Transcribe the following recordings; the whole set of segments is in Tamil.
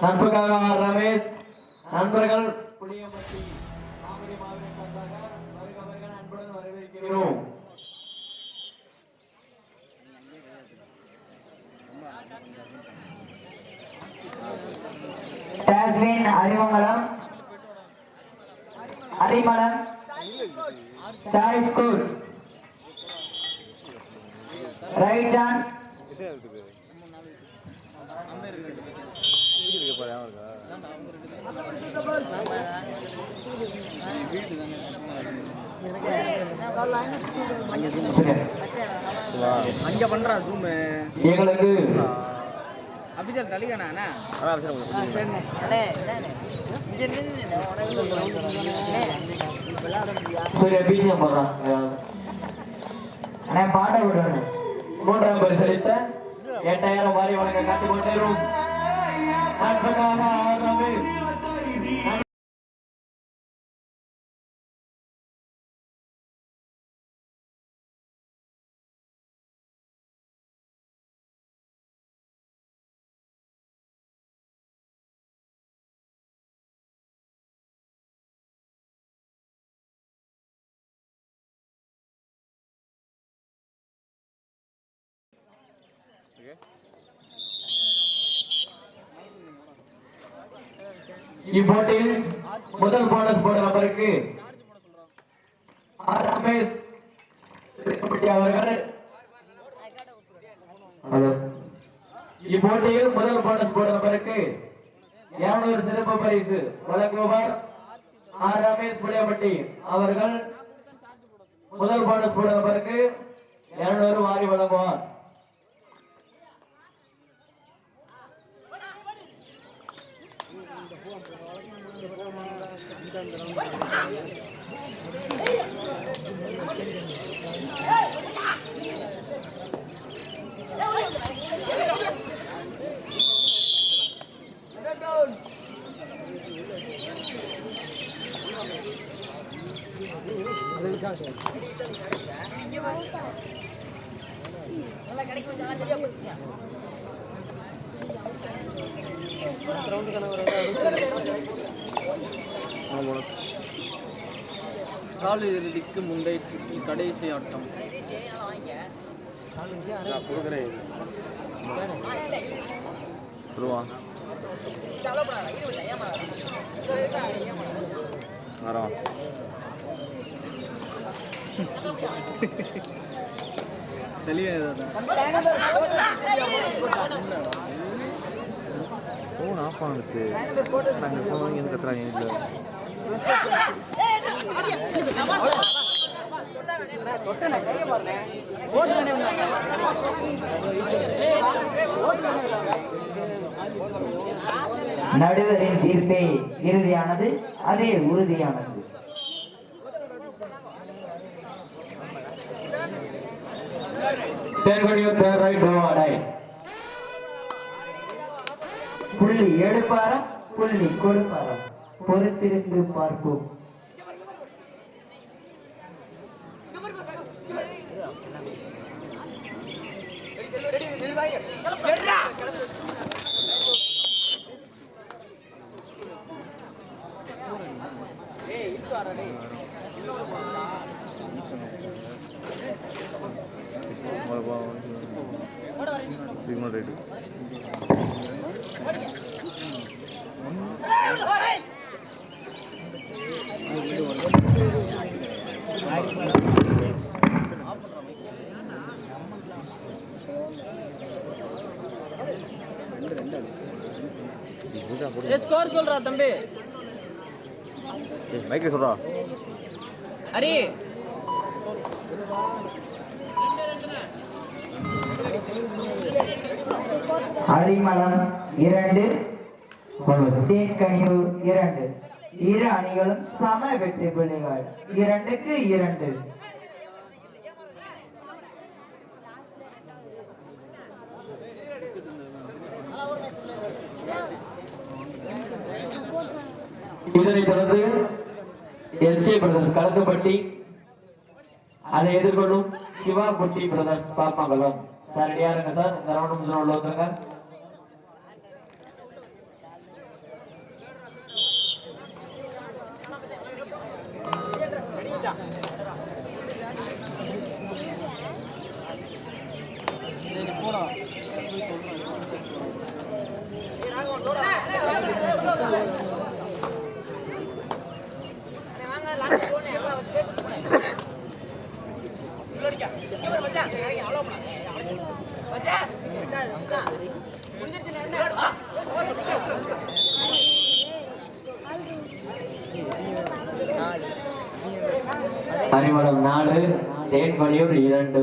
நண்புக்காக ஆர் ரமேஷ். நண்பர்கள். புளியம்பட்டி காமெடி மாவட்டத்திற்காக வருக வருக அன்புடன் வரவேற்கிறோம் டாஸ்வின் அறிமங்கலம் அரிமளம் சாய் ஸ்கூல் ரைட் ஜான். அங்க பண்றா ஜூம் எங்களுக்கு அபிஷேக் தலிகண்ணா சரி போடுறான் அண்ணா பாட்ட விடணும் மூன்றாம் பரிசளித்த எட்டாயிரம் வாரி காத்துக்கொண்டேரும் நண்புக்காக ஆர் இப்போட்டியில் முதல் போனஸ் போட நபருக்கு ரமேஷ் அவர்கள். இப்போட்டியில் முதல் போனஸ் போட நபருக்கு இருநூறு சிறப்பு பரிசு வழங்குவார் ஆர் ரமேஷ் புளியப்பட்டி அவர்கள். முதல் போனஸ் போட நபருக்கு இருநூறு வாரி வழங்குவார். கால் இறுதிக்கு முந்தைய சுற்றில் கடைசி ஆட்டம். கொடுக்குறேன். ரூபா வரோம் ஃபோன் ஆஃப் ஆனிச்சு. நாங்கள் ஃபோன் வாங்கி கத்துறாங்க இல்லை நடுவரின் தீர்ப்பே இறுதியானது அதே உறுதியானது. தேர்கொடியூர் தேர் ரைட் வாடை புள்ளி எடுப்பாரம் புள்ளி கொடுப்பாரம் பொறுத்திருந்து பார்ப்போம். சிக்னல் ரைட்டு ஸ்கோர் சொல்றா தம்பி. மைக்கே சொல்றா. ஹரி. அரிமளம் இரண்டு தேன்கனியூர் இரண்டு. இரு அணிகளும் சம வெற்றி புள்ளிகள். இரண்டுக்கு இரண்டு. இதனைத் தொடர்ந்து எஸ்கே பிரதர்ஸ் கலக்கப்பட்டி அதை எதிர்கொள்ளும் சிவா குட்டி பிரதர்ஸ் பாப்பாங்கலம் சார் ரெடியா இருங்க சார்? இந்த ரவுண்ட் முடிஞ்ச உள்ள வந்துருங்க வாங்க அறிமளம் நாலு தேன்மணியூர் இரண்டு.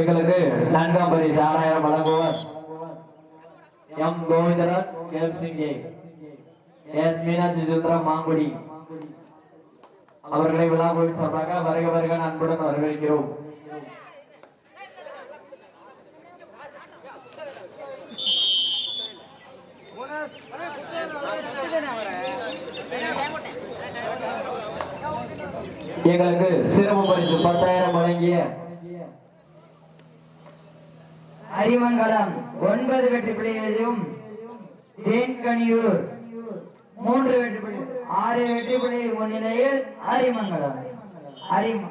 எங்களுக்கு நான்காம் பரிசு ஆறாயிரம் வழங்குவர். எம் கோவிந்தராஜ் கேம் சிங்கே. எஸ் மீனாட்சி சுந்தரம் மாங்குடி. அவர்களை விழாவில் சார்பாக வருக வருக அன்புடன் வரவேற்கிறோம். எங்களுக்கு சிறப்பு பரிசு பத்தாயிரம் வழங்கிய அரிமங்கலம் ஒன்பது வெற்றி புள்ளிகளிலும் தேன்கனியூர் மூன்று வெற்றி புள்ளி ஆறு வெற்றி புள்ளி முன்னிலையில் அரிமங்கலம். அரிம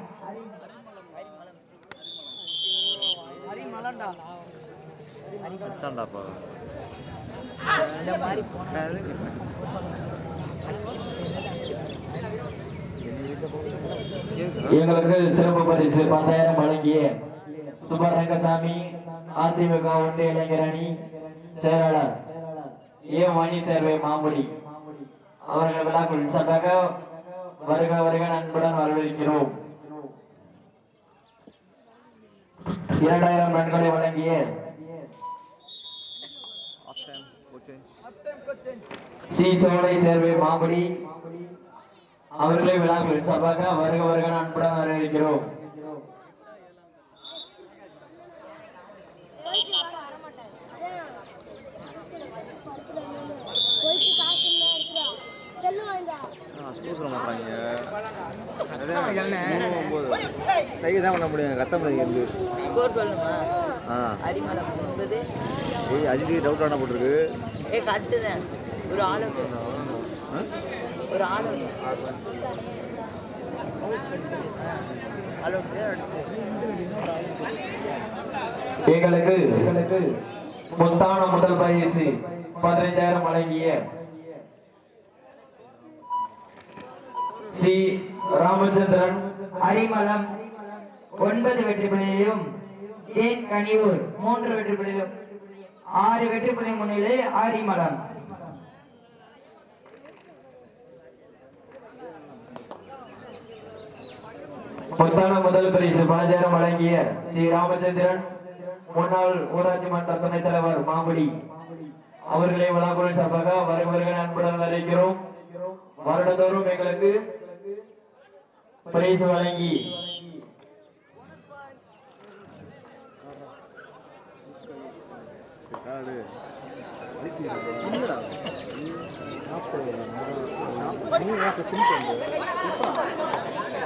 எங்களுக்கு சிறப்பு பரிசு பத்தாயிரம் வழங்கிய சுப்பரங்கசாமி அதிமுக ஒன்றிய இளைஞர் அணி செயலாளர் ஏ மணி சேர்வை மாமுடி அவர்களெல்லாம் விழாக்குள் வருக வருக நண்புடன் வரவேற்கிறோம். இரண்டாயிரம் ரன்களை வழங்கிய ஆஃப் சி சோலை சேர்வை மாமுடி அவர்களை விழா சார்பாக வருக வருக நண்புடன் வரவேற்கிறோம். பண்ண முடியும் கத்த முடியாது ஸ்கோர் சொல்லணுமா ஆ. அரிமளம் ஒன்பது. ஏய் அஜித் டவுட் ஆன போட்டிருக்கு. ஏ கட்டுதேன். ஒரு ஆள்? ஒரு ஆள் எங்களுக்கு முத்தான முதல் பரிசு பதினைஞ்சாயிரம் வழங்கிய சி. ராமச்சந்திரன். அரிமளம். ஒன்பது வெற்றி புள்ளியிலும் தேன்கனியூர் மூன்று வெற்றி புள்ளியிலும் ஆறு வெற்றி புள்ளி முன்னிலை ஆரிமலம். முத்தான முதல் பரிசு பாஜாரம் வழங்கிய ஸ்ரீ ராமச்சந்திரன் முன்னாள் ஊராட்சி மன்ற துணைத் தலைவர் மாமுடி அவர்களை விழாக்குழு சார்பாக வருவர்கள் அன்புடன் அழைக்கிறோம் வருடந்தோறும் எங்களுக்கு பரிசு வழங்கி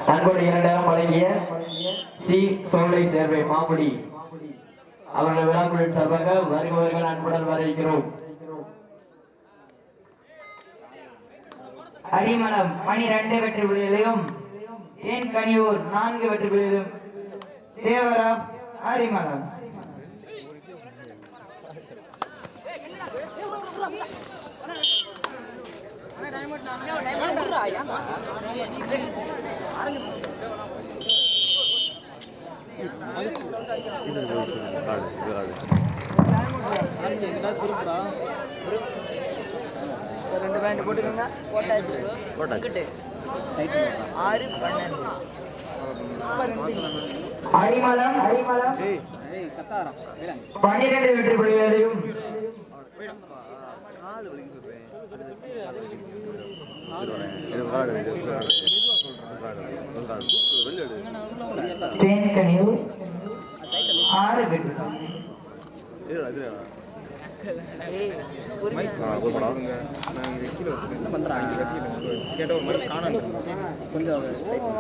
அன்போடு இரண்டாம் வழங்கிய சி. சோலை சேர்வை மாமுடி. அவர்கள் விழாக்குழுவின் சார்பாக வருபவர்கள் அன்புடன் வரவேற்கிறோம். அரிமளம் பனிரெண்டு வெற்றி புள்ளிகளையும் தேன் கனியூர் நான்கு வெற்றி புள்ளிகளையும் தேவரா அரிமளம் இது காடு இது காடு ரெண்டு பேண்ட் போட்டுக்கோங்க போட்டாச்சு. போட்டாச்சு. ஆறு பன்னெண்டு அரிமளம் பனிரெண்டு வெற்றி புள்ளிகளையும் காடு ஆறு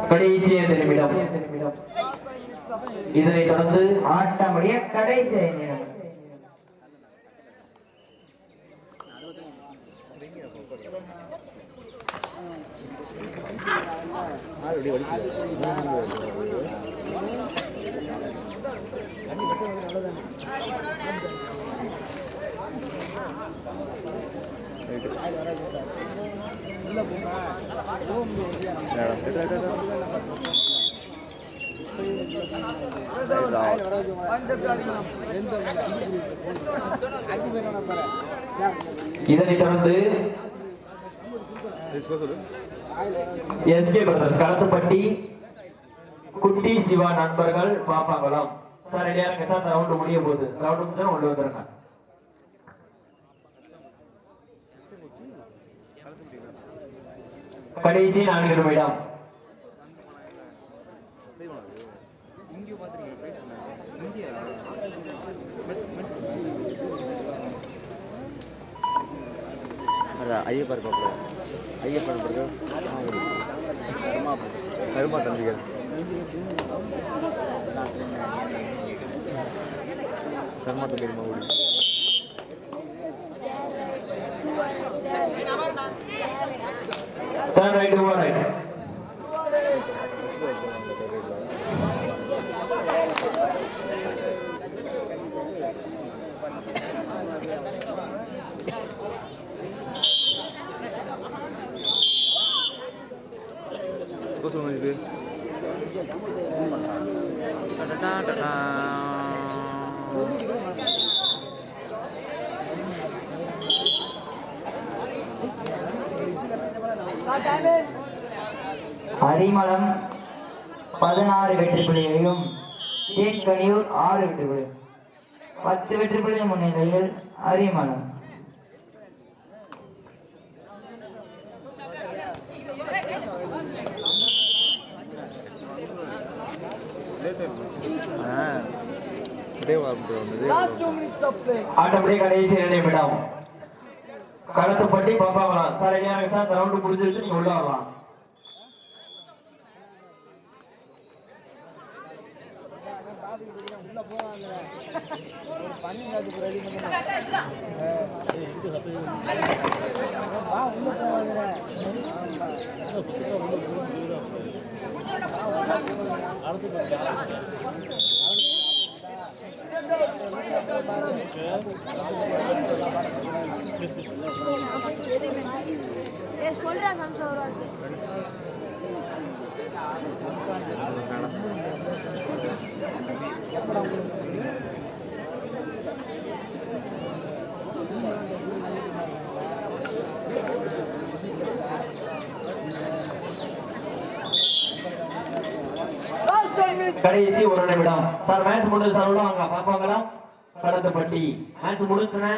கடைசி நிமிடம். தொடர்ந்து ஆட்டமுடைய கடைசி நிமிடம் இதனைத் தொடர்ந்து எஸ்கே பிரதர்ஸ் களத்துப்பட்டி குட்டி சிவா நண்பர்கள் பாப்பாங்குளம். சார் ரெடியா இருங்க. சார் ரவுண்டு முடிய போகுது. ரவுண்டு முடிச்சா கொண்டு வந்துருங்க கடைசி நான்கு நிமிடம். அதான் ஐயப்பர் பாப்பா ஐயப்பர் பிறகு கருமா தம்பிகள் கருமா தம்பிகள் மாவுடி Kau semua itu. அரிமளம் பதினாறு வெற்றி புள்ளிகளையும் தேன் கனியூர் ஆறு வெற்றி புள்ளி. பத்து வெற்றி புள்ளி முன்னிலையில் அரிமளம். ஆட்டப்படி கடைசி இரண்டு நிமிடம் களத்துப்பட்டி பாப்பாங்குளம் சார் ரெடியா இருங்க சார் ரவுண்டு முடிஞ்சிருச்சு நீங்க உள்ள வரலாம். அடுத்து சொல்றா கடைசி ஒரு நிமிடம். சார் மேட்ச் முடிஞ்சு சார் விடுவாங்க பார்ப்பாங்களா? பாப்பாங்களா மேட்ச் முடிஞ்சுனே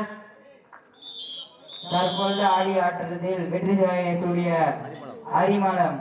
தற்பொழுது ஆடி ஆட்டத்தில் வெற்றி சூடிய அரிமளம்.